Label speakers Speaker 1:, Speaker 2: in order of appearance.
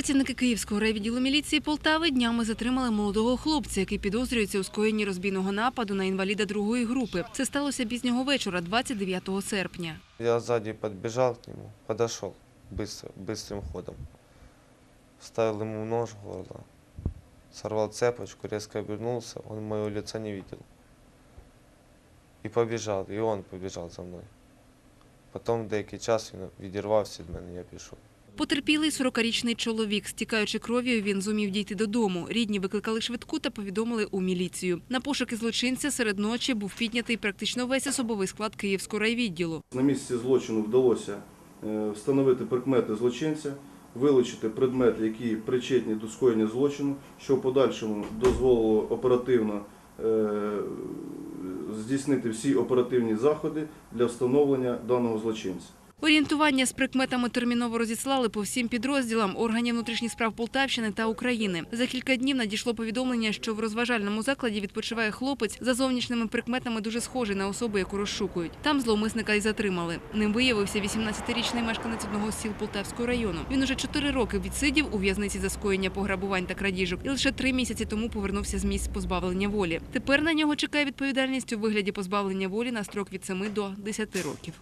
Speaker 1: Працівники Київського райвідділу міліції Полтави днями затримали молодого хлопця, який підозрюється у скоєнні розбійного нападу на інваліда другої групи. Це сталося пізнього вечора, 29 серпня.
Speaker 2: Я сзади подбежал к нему, подошел быстро, быстрым ходом. Вставил ему нож в горло, сорвал цепочку, резко обернулся, он моего лица не видел. І побіжав, і он побіжав за мною. Потім деякий час він відірвався від мене, я пішов.
Speaker 1: Потерпілий 40-річний чоловік. Стікаючи кров'ю, він зумів дійти додому. Рідні викликали швидку та повідомили у міліцію. На пошуки злочинця серед ночі був піднятий практично весь особовий склад Київського райвідділу.
Speaker 3: На місці злочину вдалося е, встановити прикмети злочинця, вилучити предмети, які причетні до скоєння злочину, що в подальшому дозволило оперативно е, здійснити всі оперативні заходи для встановлення даного злочинця.
Speaker 1: Орієнтування з прикметами терміново розіслали по всім підрозділам органів внутрішніх справ Полтавщини та України. За кілька днів надійшло повідомлення, що в розважальному закладі відпочиває хлопець за зовнішніми прикметами дуже схожий на особу, яку розшукують. Там зловмисника і затримали. Ним виявився 18-річний мешканець одного з сіл Полтавського району. Він уже чотири роки відсидів у в'язниці за скоєння пограбувань та крадіжок і лише три місяці тому повернувся з місць позбавлення волі. Тепер на нього чекає відповідальність у вигляді позбавлення волі на строк від 7 до 10 років.